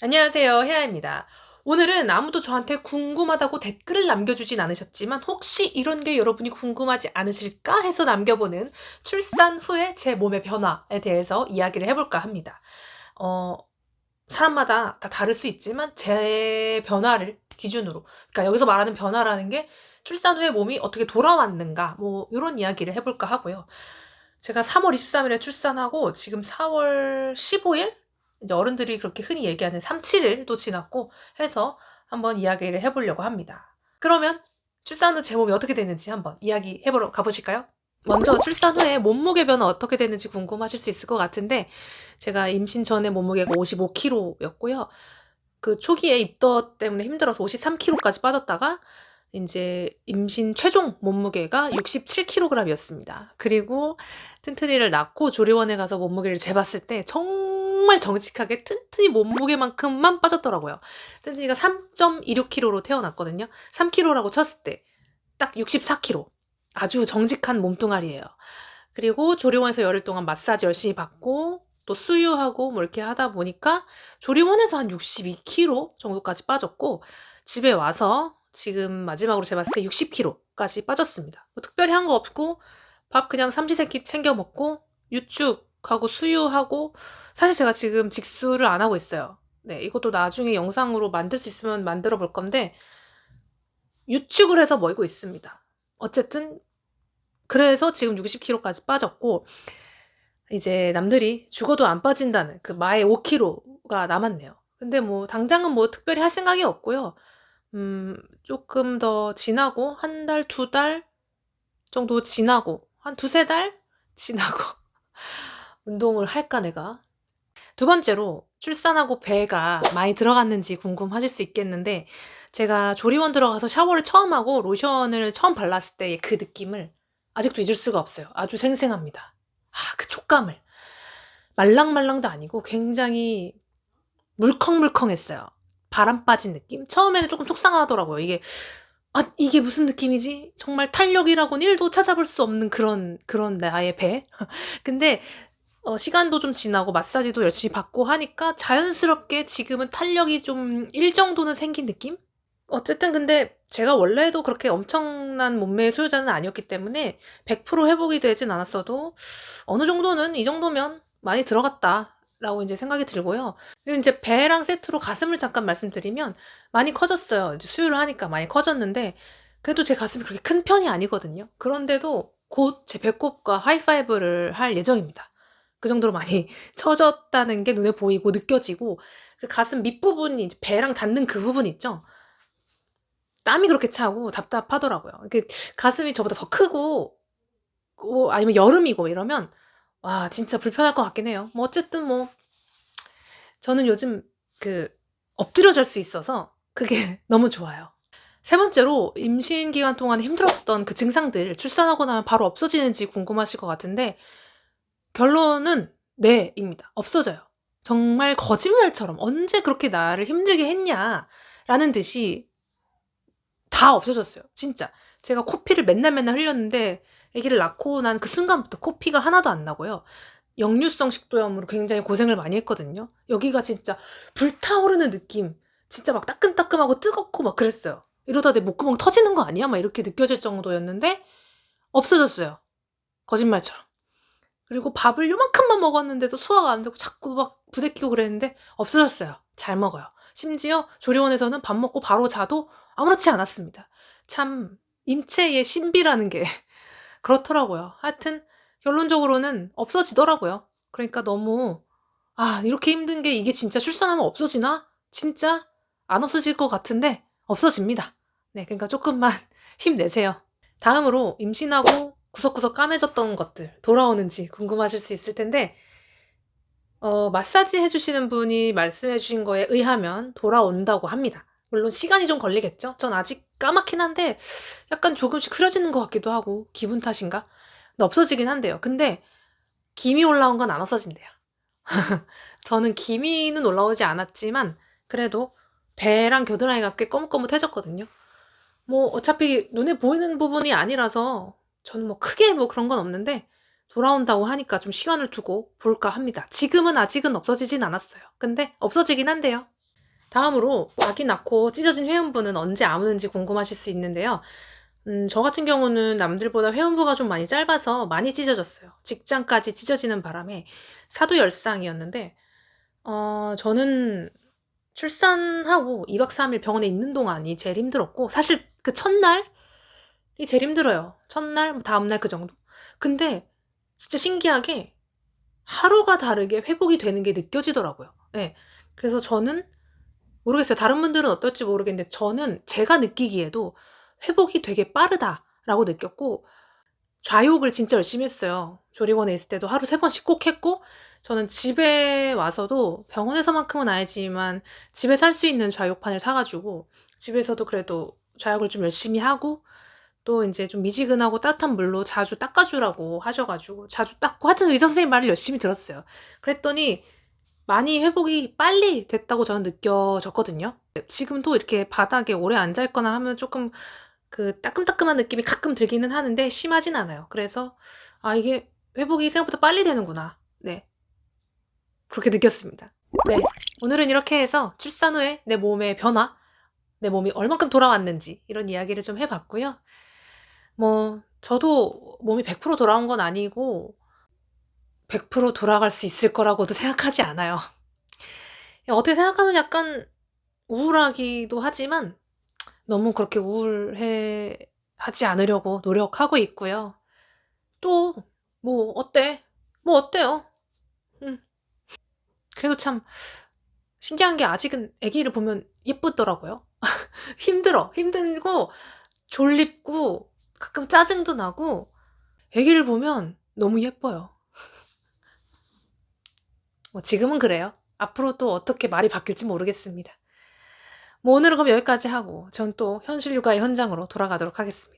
안녕하세요. 혜아입니다. 오늘은 아무도 저한테 궁금하다고 댓글을 남겨주진 않으셨지만 혹시 이런 게 여러분이 궁금하지 않으실까 해서 남겨보는 출산 후에 제 몸의 변화에 대해서 이야기를 해볼까 합니다. 어, 사람마다 다 다를 수 있지만 제 변화를 기준으로, 그러니까 여기서 말하는 변화라는 게 출산 후에 몸이 어떻게 돌아왔는가, 뭐 이런 이야기를 해볼까 하고요. 제가 3월 23일에 출산하고 지금 4월 15일 이제 어른들이 그렇게 흔히 얘기하는 3, 7일도 지났고 해서 한번 이야기를 해보려고 합니다. 그러면 출산 후 제 몸이 어떻게 되는지 한번 이야기 해보러 가보실까요? 먼저 출산 후에 몸무게 변화 어떻게 되는지 궁금하실 수 있을 것 같은데 제가 임신 전에 몸무게가 55kg였고요. 그 초기에 입덧 때문에 힘들어서 53kg까지 빠졌다가 이제 임신 최종 몸무게가 67kg이었습니다. 그리고 튼튼이를 낳고 조리원에 가서 몸무게를 재봤을 때 정말 정직하게 튼튼이 몸무게만큼만 빠졌더라고요. 튼튼이가 3.26kg로 태어났거든요. 3kg라고 쳤을 때 딱 64kg. 아주 정직한 몸뚱아리예요. 그리고 조리원에서 열흘 동안 마사지 열심히 받고 또 수유하고 뭐 이렇게 하다 보니까 조리원에서 한 62kg 정도까지 빠졌고 집에 와서 지금 마지막으로 재봤을 때 60kg까지 빠졌습니다. 뭐 특별히 한 거 없고 밥 그냥 삼시세끼 챙겨 먹고 유축 하고 수유하고 사실 제가 지금 직수를 안 하고 있어요. 네, 이것도 나중에 영상으로 만들 수 있으면 만들어 볼 건데 유축을 해서 먹이고 있습니다. 어쨌든 그래서 지금 60kg까지 빠졌고 이제 남들이 죽어도 안 빠진다는 그 마의 5kg가 남았네요. 근데 뭐 당장은 뭐 특별히 할 생각이 없고요. 음, 조금 더 지나고 한 달, 두 달 정도 지나고 한 두세 달 지나고 운동을 할까 내가. 두 번째로 출산하고 배가 많이 들어갔는지 궁금하실 수 있겠는데 제가 조리원 들어가서 샤워를 처음 하고 로션을 처음 발랐을 때의 그 느낌을 아직도 잊을 수가 없어요. 아주 생생합니다. 아, 그 촉감을. 말랑말랑도 아니고 굉장히 물컹물컹했어요. 바람 빠진 느낌? 처음에는 조금 속상하더라고요. 이게, 아, 이게 무슨 느낌이지? 정말 탄력이라고는 1도 찾아볼 수 없는 그런, 그런 나의 배. 근데, 어, 시간도 좀 지나고 마사지도 열심히 받고 하니까 자연스럽게 지금은 탄력이 좀 일 정도는 생긴 느낌? 어쨌든 근데 제가 원래도 그렇게 엄청난 몸매의 소유자는 아니었기 때문에 100% 회복이 되진 않았어도 어느 정도는 이 정도면 많이 들어갔다. 라고 이제 생각이 들고요. 그리고 이제 배랑 세트로 가슴을 잠깐 말씀드리면 많이 커졌어요. 이제 수유를 하니까 많이 커졌는데 그래도 제 가슴이 그렇게 큰 편이 아니거든요. 그런데도 곧 제 배꼽과 하이파이브를 할 예정입니다. 그 정도로 많이 처졌다는 게 눈에 보이고 느껴지고 그 가슴 밑부분이 이제 배랑 닿는 그 부분 있죠. 땀이 그렇게 차고 답답하더라고요. 그 가슴이 저보다 더 크고 뭐 아니면 여름이고 이러면 와 진짜 불편할 것 같긴 해요. 뭐 어쨌든 뭐 저는 요즘 그 엎드려 잘 수 있어서 그게 너무 좋아요. 세 번째로 임신 기간 동안 힘들었던 그 증상들 출산하고 나면 바로 없어지는지 궁금하실 것 같은데 결론은 네입니다. 없어져요. 정말 거짓말처럼 언제 그렇게 나를 힘들게 했냐라는 듯이 다 없어졌어요. 진짜. 제가 코피를 맨날 맨날 흘렸는데 아기를 낳고 난 그 순간부터 코피가 하나도 안 나고요. 역류성 식도염으로 굉장히 고생을 많이 했거든요. 여기가 진짜 불타오르는 느낌. 진짜 막 따끔따끔하고 뜨겁고 막 그랬어요. 이러다 내 목구멍 터지는 거 아니야? 막 이렇게 느껴질 정도였는데 없어졌어요. 거짓말처럼. 그리고 밥을 요만큼만 먹었는데도 소화가 안 되고 자꾸 막 부대끼고 그랬는데 없어졌어요. 잘 먹어요. 심지어 조리원에서는 밥 먹고 바로 자도 아무렇지 않았습니다. 참 인체의 신비라는 게 그렇더라고요. 하여튼 결론적으로는 없어지더라고요. 그러니까 너무 아 이렇게 힘든 게 이게 진짜 출산하면 없어지나? 진짜 안 없어질 것 같은데 없어집니다. 네, 그러니까 조금만 힘내세요. 다음으로 임신하고 구석구석 까매졌던 것들 돌아오는지 궁금하실 수 있을 텐데 어, 마사지 해주시는 분이 말씀해 주신 거에 의하면 돌아온다고 합니다. 물론 시간이 좀 걸리겠죠? 전 아직 까맣긴 한데 약간 조금씩 흐려지는 것 같기도 하고 기분 탓인가? 없어지긴 한데요. 근데 김이 올라온 건 안 없어진대요. 저는 기미는 올라오지 않았지만 그래도 배랑 겨드랑이가 꽤 거뭇거뭇해졌거든요. 뭐 어차피 눈에 보이는 부분이 아니라서 저는 뭐 크게 뭐 그런 건 없는데 돌아온다고 하니까 좀 시간을 두고 볼까 합니다. 지금은 아직은 없어지진 않았어요. 근데 없어지긴 한데요. 다음으로 아기 낳고 찢어진 회음부는 언제 아무는지 궁금하실 수 있는데요. 음, 저 같은 경우는 남들보다 회음부가 좀 많이 짧아서 많이 찢어졌어요. 직장까지 찢어지는 바람에 사도열상이었는데, 어, 저는 출산하고 2박 3일 병원에 있는 동안이 제일 힘들었고, 사실 그 첫날 이 제일 힘들어요. 첫날, 뭐 다음날 그 정도. 근데 진짜 신기하게 하루가 다르게 회복이 되는 게 느껴지더라고요. 예. 그래서 저는 모르겠어요. 다른 분들은 어떨지 모르겠는데 저는 제가 느끼기에도 회복이 되게 빠르다라고 느꼈고 좌욕을 진짜 열심히 했어요. 조리원에 있을 때도 하루 세 번씩 꼭 했고 저는 집에 와서도 병원에서만큼은 아니지만 집에서 할수 있는 좌욕판을 사가지고 집에서도 그래도 좌욕을 좀 열심히 하고 또 이제 좀 미지근하고 따뜻한 물로 자주 닦아주라고 하셔가지고 자주 닦고 하여튼 의사 선생님 말을 열심히 들었어요. 그랬더니 많이 회복이 빨리 됐다고 저는 느껴졌거든요. 지금도 이렇게 바닥에 오래 앉아있거나 하면 조금 그 따끔따끔한 느낌이 가끔 들기는 하는데 심하진 않아요. 그래서 아 이게 회복이 생각보다 빨리 되는구나. 네. 그렇게 느꼈습니다. 네. 오늘은 이렇게 해서 출산 후에 내 몸의 변화, 내 몸이 얼만큼 돌아왔는지 이런 이야기를 좀 해봤고요. 뭐 저도 몸이 100% 돌아온 건 아니고 100% 돌아갈 수 있을 거라고도 생각하지 않아요. 어떻게 생각하면 약간 우울하기도 하지만 너무 그렇게 우울해 하지 않으려고 노력하고 있고요. 또 뭐 어때? 뭐 어때요? 음. 그래도 참 신기한 게 아직은 아기를 보면 예쁘더라고요. 힘들어. 힘들고 졸립고 가끔 짜증도 나고 아기를 보면 너무 예뻐요. 뭐 지금은 그래요. 앞으로 또 어떻게 말이 바뀔지 모르겠습니다. 뭐 오늘은 그럼 여기까지 하고 전 또 현실 육아의 현장으로 돌아가도록 하겠습니다.